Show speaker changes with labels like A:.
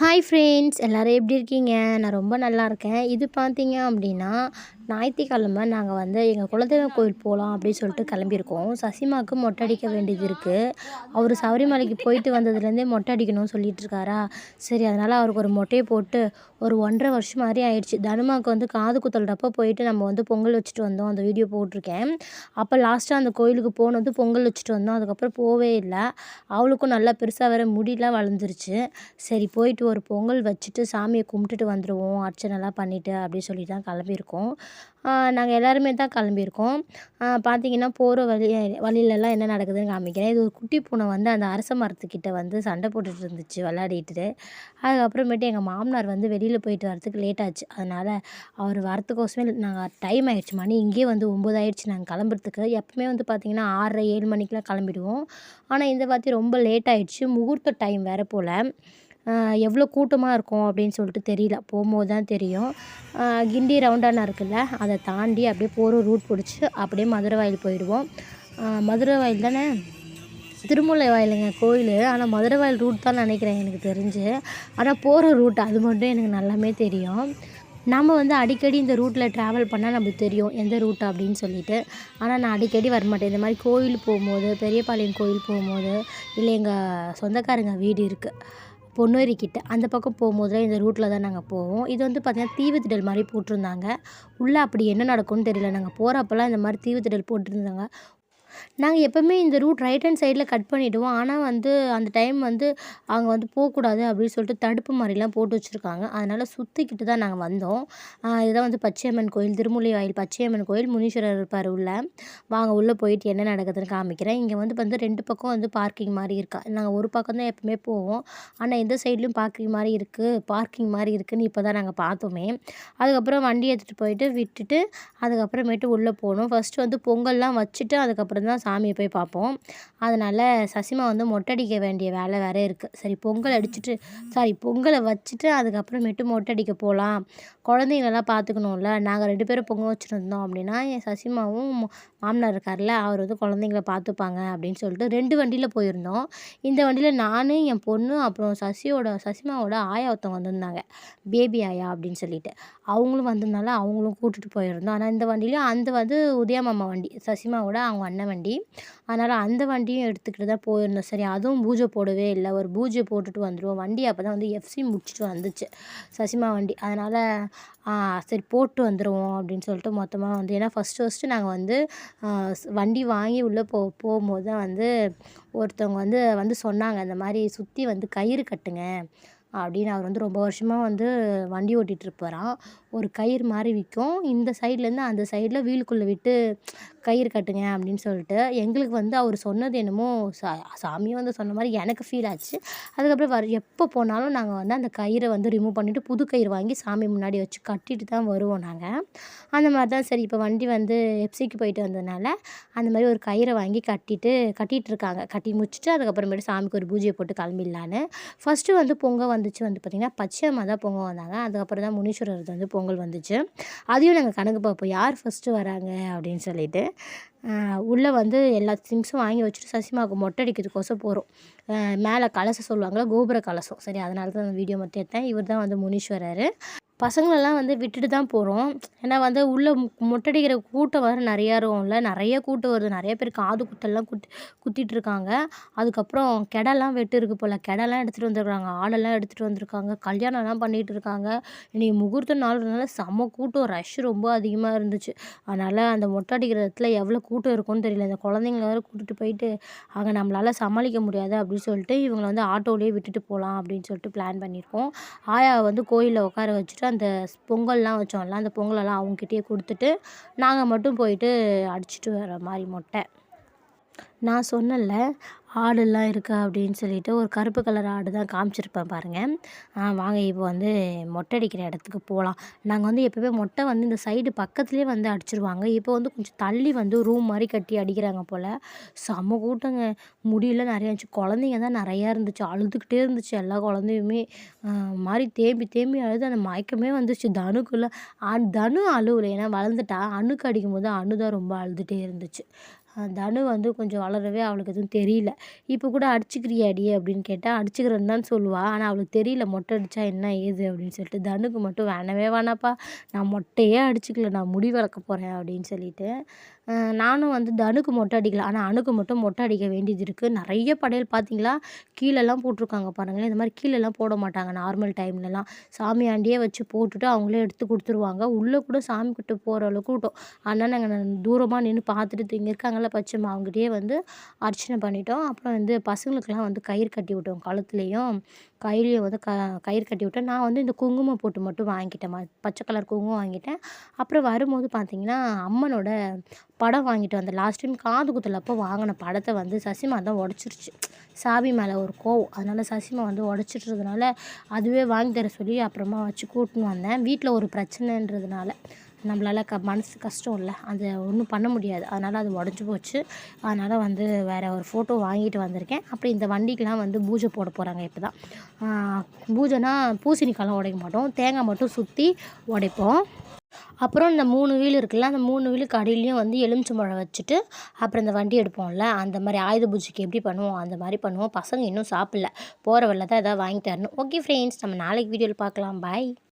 A: Hi friends எல்லோரும் எப்படி இருக்கீங்க? நான் ரொம்ப நல்லா இருக்கேன். இது பார்த்தீங்க அப்படின்னா ஞாயிற்றுக்கிழமை நாங்கள் வந்து எங்கள் குலதெய்வ கோயில் போகலாம் அப்படின்னு சொல்லிட்டு கிளம்பியிருக்கோம். சசிமாவுக்கு மொட்டை அடிக்க வேண்டியது இருக்குது அவர் சபரிமலைக்கு போயிட்டு வந்ததுலேருந்தே மொட்டை அடிக்கணும்னு சொல்லிட்டு இருக்காரா? சரி அதனால் அவருக்கு ஒரு மொட்டையை போட்டு ஒரு ஒன்றரை வருஷம் மாதிரி ஆயிடுச்சு. தனுமாவுக்கு வந்து காது குத்தல்றப்போ போயிட்டு நம்ம வந்து பொங்கல் வச்சுட்டு வந்தோம். அந்த வீடியோ போட்டிருக்கேன். அப்போ லாஸ்ட்டாக அந்த கோயிலுக்கு போனது பொங்கல் வச்சுட்டு வந்தோம். அதுக்கப்புறம் போவே இல்லை. அவளுக்கும் நல்லா பெருசாக வேறு முடியெலாம் வளர்ந்துருச்சு. சரி போயிட்டு ஒரு பொங்கல் வச்சுட்டு சாமியை கும்பிட்டுட்டு வந்துடுவோம் அர்ச்சனைலாம் பண்ணிவிட்டு அப்படின்னு சொல்லி தான் கிளம்பியிருக்கோம். நாங்கள் எல்லாருமே தான் கிளம்பியிருக்கோம். பார்த்தீங்கன்னா போகிற வழி வழியிலலாம் என்ன நடக்குதுன்னு காமிக்கிறேன். இது ஒரு குட்டி பூனை வந்து அந்த அரச மரத்துக்கிட்ட வந்து சண்டை போட்டுட்டு இருந்துச்சு விளையாடிட்டு. அதுக்கப்புறமேட்டு எங்கள் மாமனார் வந்து வெளியில் போயிட்டு வரத்துக்கு லேட் ஆச்சு. அதனால் அவர் வரத்துக்கோசமே நாங்கள் டைம் ஆகிடுச்சு மணி இங்கேயே வந்து ஒம்பது ஆயிடுச்சு நாங்கள் கிளம்புறதுக்கு. எப்பவுமே வந்து பார்த்திங்கன்னா ஆறரை ஏழு மணிக்கெலாம் கிளம்பிடுவோம். ஆனால் இந்த வாட்டி ரொம்ப லேட் ஆகிடுச்சு முகூர்த்த டைம் வேறு போல். எவ்வளோ கூட்டமாக இருக்கும் அப்படின்னு சொல்லிட்டு தெரியல. போகும்போது தான் தெரியும். கிண்டி ரவுண்டானா இருக்குல்ல அதை தாண்டி அப்படியே போகிற ரூட் பிடிச்சி அப்படியே மதுரை வாயில் போயிடுவோம். மதுரை வாயில் தானே? திருமூலை வாயிலுங்க கோயில். ஆனால் மதுரை வாயில் ரூட் தான் நினைக்கிறேன் எனக்கு தெரிஞ்சு. ஆனால் போகிற ரூட் அது மட்டும் எனக்கு நல்லாமே தெரியும். நம்ம வந்து அடிக்கடி இந்த ரூட்டில் ட்ராவல் பண்ணால் நம்மளுக்கு தெரியும் எந்த ரூட் அப்படின்னு சொல்லிட்டு. ஆனால் நான் அடிக்கடி வரமாட்டேன். இந்த மாதிரி கோயில் போகும்போது பெரியபாளையம் கோயில் போகும்போது இல்லை எங்கள் சொந்தக்காரங்க வீடு இருக்குது பொன்னேரிக்கிட்ட அந்த பக்கம் போகும்போதுலாம் இந்த ரூட்டில் தான் நாங்கள் போவோம். இது வந்து பார்த்திங்கன்னா தீவுத்திடல் மாதிரி போட்டிருந்தாங்க. உள்ளே அப்படி என்ன நடக்கும்னு தெரியல. நாங்கள் போகிறப்பெல்லாம் இந்த மாதிரி தீவுத்திடல் போட்டிருந்தாங்க. நாங்கள் எப்போவுமே இந்த ரூட் ரைட் ஹேண்ட் சைடில் கட் பண்ணிவிடுவோம் ஆனால் வந்து அந்த டைம் வந்து அங்கே வந்து போகக்கூடாது அப்படின்னு சொல்லிட்டு தடுப்பு மாதிரிலாம் போட்டு வச்சுருக்காங்க. அதனால் சுற்றிக்கிட்டு தான் நாங்கள் வந்தோம். இதுதான் வந்து பச்சையம்மன் கோயில் திருமுலை வாயில் பச்சையம்மன் கோயில். முனீஸ்வரர் இருப்பார் உள்ள. வாங்க உள்ளே போயிட்டு என்ன நடக்குதுன்னு காமிக்கிறேன். இங்கே வந்து வந்து ரெண்டு பக்கம் வந்து பார்க்கிங் மாதிரி இருக்கா நாங்கள் ஒரு பக்கம் தான் எப்பவுமே போவோம். ஆனால் எந்த சைட்லேயும் பார்க்கிங் மாதிரி இருக்குது பார்க்கிங் மாதிரி இருக்குதுன்னு இப்போ தான் நாங்கள் பார்த்தோமே. அதுக்கப்புறம் வண்டி எடுத்துகிட்டு போயிட்டு விட்டுட்டு அதுக்கப்புறமேட்டு உள்ளே போகணும் ஃபஸ்ட்டு வந்து பொங்கல்லாம் வச்சுட்டு அதுக்கப்புறம் தான் சாமியை போய் பார்ப்போம். அதனால் சசிமா வந்து மொட்டை அடிக்க வேண்டிய வேலை வேறு இருக்குது சரி பொங்கல் அடிச்சுட்டு சாரி பொங்கலை வச்சுட்டு அதுக்கப்புறமேட்டு மொட்டை அடிக்க போகலாம் குழந்தைங்களெல்லாம் பார்த்துக்கணும்ல. நாங்கள் ரெண்டு பேரும் பொங்கல் வச்சுருந்தோம் அப்படின்னா என் சசிமாவும் மாமனார் இருக்கார்ல அவர் வந்து குழந்தைங்கள பார்த்துப்பாங்க அப்படின்னு சொல்லிட்டு ரெண்டு வண்டியில் போயிருந்தோம். இந்த வண்டியில் நான் என் பொண்ணு அப்புறம் சசியோட சசிமாவோட ஆயா ஒருத்தவங்க வந்திருந்தாங்க. பேபி ஆயா அப்படின்னு சொல்லிட்டு. அவங்களும் வந்ததுனால அவங்களும் கூட்டிகிட்டு போயிருந்தோம். ஆனால் இந்த வண்டியிலையும் அந்த வந்து உதயா மாமா வண்டி சசிமாவோட அவங்க அண்ணன் வண்டி. அதனால் அந்த வண்டியும் எடுத்துக்கிட்டு தான் போயிருந்தோம். சரி அதுவும் பூஜை போடவே இல்லை. ஒரு பூஜை போட்டுட்டு வந்துடுவோம் வண்டி அப்போ தான் வந்து எஃப்சி முடிச்சுட்டு வந்துச்சு. சசிமா வண்டி. அதனால் சரி போட்டு வந்துடுவோம் அப்படின்னு சொல்லிட்டு மொத்தமாக வந்து ஏன்னா ஃபஸ்ட்டு ஃபஸ்ட்டு நாங்கள் வந்து வண்டி வாங்கி உள்ளே போ போகும்போது தான் வந்து ஒருத்தவங்க வந்து வந்து சொன்னாங்க இந்த மாதிரி சுற்றி வந்து கயிறு கட்டுங்க அப்படின்னு. அவர் வந்து ரொம்ப வருஷமாக வந்து வண்டி ஓட்டிகிட்ருப்பாராம் ஒரு கயிறு மாதிரி விற்கும் இந்த சைட்லேருந்து அந்த சைடில் வீலுக்குள்ளே விட்டு கயிறு கட்டுங்க அப்படின்னு சொல்லிட்டு எங்களுக்கு வந்து அவர் சொன்னது என்னமோ சா சாமியும் வந்து சொன்ன மாதிரி எனக்கு ஃபீல் ஆச்சு. அதுக்கப்புறம் வர எப்போ போனாலும் நாங்கள் வந்து அந்த கயிறை வந்து ரிமூவ் பண்ணிவிட்டு புது கயிறு வாங்கி சாமி முன்னாடி வச்சு கட்டிட்டு தான் வருவோம் நாங்கள் அந்த மாதிரி தான் சரி இப்போ வண்டி வந்து எப்சிக்கு போயிட்டு வந்ததுனால அந்த மாதிரி ஒரு கயிறை வாங்கி கட்டிட்டு கட்டிகிட்டு இருக்காங்க. கட்டி முடிச்சுட்டு அதுக்கப்புறமேட்டு சாமிக்கு ஒரு பூஜையை போட்டு கிளம்பிடலான்னு. ஃபஸ்ட்டு வந்து பொங்கல் வந்துச்சு வந்து பார்த்திங்கன்னா பச்சையம்மா தான் பொங்கல் வந்தாங்க. அதுக்கப்புறம் தான் முனீஸ்வரர் வந்து பொங்கல் வந்துச்சு. அதையும் நாங்கள் கணக்கு பார்ப்போம். யார் ஃபஸ்ட்டு வராங்க அப்படின்னு சொல்லிட்டு. உள்ளே வந்து எல்லா திங்ஸும் வாங்கி வச்சுட்டு சசிமாவுக்கு மொட்டை அடிக்கிறதுக்கோசம் போகிறோம் மேலே கலசம் சொல்லுவாங்களே கோபுர கலசம். சரி அதனால தான் அந்த வீடியோ மட்டும் எடுத்தேன். இவர் தான் வந்து முனீஸ்வரர். பசங்களெல்லாம் வந்து விட்டுட்டு தான் போகிறோம் ஏன்னா வந்து உள்ளே மொட்டடிக்கிற கூட்டம் வேறு நிறையா இருக்கும்ல நிறைய கூட்டம் வருது. நிறைய பேர் காது குத்தெல்லாம் குத்தி குத்திட்டுருக்காங்க அதுக்கப்புறம் கெடாலாம் வெட்டு இருக்குது போல். கெடாலாம் எடுத்துகிட்டு வந்துருக்காங்க. ஆடெல்லாம் எடுத்துகிட்டு வந்திருக்காங்க. கல்யாணம்லாம் பண்ணிகிட்டு இருக்காங்க. இன்றைக்கி முகூர்த்த நாள்னால செம்ம கூட்டம். ரஷ் ரொம்ப அதிகமாக இருந்துச்சு. அதனால் அந்த மொட்டை அடிக்கிற இடத்துல எவ்வளோ கூட்டம் இருக்கும்னு தெரியல. இந்த குழந்தைங்கள வேறு கூட்டிகிட்டு போயிட்டு அங்கே நம்மளால் சமாளிக்க முடியாது அப்படின்னு அப்படின்னு சொல்லிட்டு இவங்களை வந்து ஆட்டோலேயே விட்டுட்டு போகலாம் அப்படின்னு சொல்லிட்டு பிளான் பண்ணியிருக்கோம். ஆயாவை வந்து கோயிலில் உட்கார வச்சுட்டு அந்த பொங்கல்லாம் வச்சோம்ல அந்த பொங்கலெல்லாம் அவங்ககிட்டயே கொடுத்துட்டு நாங்கள் மட்டும் போயிட்டு அடிச்சுட்டு வர மாதிரி மொட்டை. நான் சொன்னேன்ல ஆடுலாம் இருக்கா அப்படின்னு சொல்லிட்டு ஒரு கருப்பு கலர் ஆடு தான் காமிச்சிருப்பேன் பாருங்கள் வாங்க இப்போ வந்து மொட்டை அடிக்கிற இடத்துக்கு போகலாம் நாங்கள் வந்து எப்போவுமே மொட்டை வந்து இந்த சைடு பக்கத்துலேயே வந்து அடிச்சிருவாங்க. இப்போ வந்து கொஞ்சம் தள்ளி வந்து ரூம் மாதிரி கட்டி அடிக்கிறாங்க போல். செம்ம கூட்டங்க. முடியல நிறையா இருந்துச்சு. குழந்தைங்க தான் நிறையா இருந்துச்சு. அழுதுகிட்டே இருந்துச்சு. எல்லா குழந்தையுமே மாதிரி தேம்பி தேம்பி அழுது அந்த மயக்கமே வந்துச்சு. தனுக்குள்ளே தனு அழுவலை. ஏன்னா வளர்ந்துட்டா. அணுக்கு அடிக்கும்போது அணு தான் ரொம்ப அழுதுகிட்டே இருந்துச்சு. தனு வந்து கொஞ்சம் வளரவே அவளுக்கு எதுவும் தெரியல. இப்போ கூட அடிச்சுக்கிறியாடி அப்படின்னு கேட்டால் அடிச்சுக்கிறேன்னு தான் சொல்லுவாள் ஆனால் அவளுக்கு தெரியல மொட்டை அடித்தா என்ன ஏது? அப்படின்னு சொல்லிட்டு தனுக்கு மட்டும் வேணவே வேணாப்பா. நான் மொட்டையே அடிச்சுக்கல. நான் முடி வளர்க்க போகிறேன் அப்படின்னு சொல்லிட்டு நானும் வந்து தனுக்கு மொட்டை அடிக்கல. ஆனால் அணுக்கு மட்டும் மொட்டை அடிக்க வேண்டியது இருக்குது நிறைய படையல் பார்த்தீங்களா கீழெல்லாம் போட்டிருக்காங்க பாருங்களேன். இந்த மாதிரி கீழெல்லாம் போட மாட்டாங்க. நார்மல் டைம்லலாம் சாமியாண்டியே வச்சு போட்டுட்டு அவங்களே எடுத்து கொடுத்துருவாங்க. உள்ளே கூட சாமி கிட்ட போகிற அளவுக்கு விட்டோம். ஆனால் நாங்கள் தூரமாக நின்று பார்த்துட்டு இங்கே இருக்காங்கல்ல பச்சைம்மா அவங்ககிட்டயே வந்து அர்ச்சனை பண்ணிட்டோம். அப்புறம் வந்து பசங்களுக்கெல்லாம் வந்து கயிறு கட்டி விட்டோம். கழுத்துலேயும் கையிலையும் வந்து க கயிறு கட்டி விட்டேன் நான் வந்து இந்த குங்குமம் போட்டு மட்டும் வாங்கிட்டேன். பச்சை கலர் குங்குமம் வாங்கிட்டேன். அப்புறம் வரும்போது பார்த்தீங்கன்னா அம்மனோட படம் வாங்கிட்டு வந்தேன். லாஸ்ட் டைம் காது குத்துலப்போ வாங்கின படத்தை வந்து சசிமா தான் உடச்சிருச்சு. சாவி மேலே ஒரு கோவம். அதனால் சசிமா வந்து உடச்சிட்றதுனால அதுவே வாங்கி தர சொல்லி அப்புறமா வச்சு கூட்டின்னு வந்தேன். வீட்டில் ஒரு பிரச்சனைன்றதுனால. நம்மளால் க மனசு கஷ்டம் இல்லை. அது ஒன்றும் பண்ண முடியாது. அதனால் அது உடஞ்சி போச்சு. அதனால் வந்து வேறு ஒரு ஃபோட்டோ வாங்கிட்டு வந்திருக்கேன். அப்புறம் இந்த வண்டிக்கெலாம் வந்து பூஜை போட போகிறாங்க இப்போ தான் பூஜைனா பூசணிக்காலாம் உடைக்க மாட்டோம். தேங்காய் மட்டும் சுற்றி உடைப்போம். அப்புறம் இந்த மூணு வீல் இருக்குல்ல அந்த மூணு வீலுக்கு அடியிலையும் வந்து எலுமிச்சம்பழம் வச்சுட்டு அப்புறம் இந்த வண்டி எடுப்போம்ல. அந்த மாதிரி ஆயுத பூஜைக்கு எப்படி பண்ணுவோம்? அந்த மாதிரி பண்ணுவோம். பசங்க இன்னும் சாப்பிடல. போகிற வழியில் தான் எதாவது வாங்கி தரணும் ஓகே ஃப்ரெண்ட்ஸ் நம்ம நாளைக்கு வீடியோவில் பார்க்கலாம். பாய்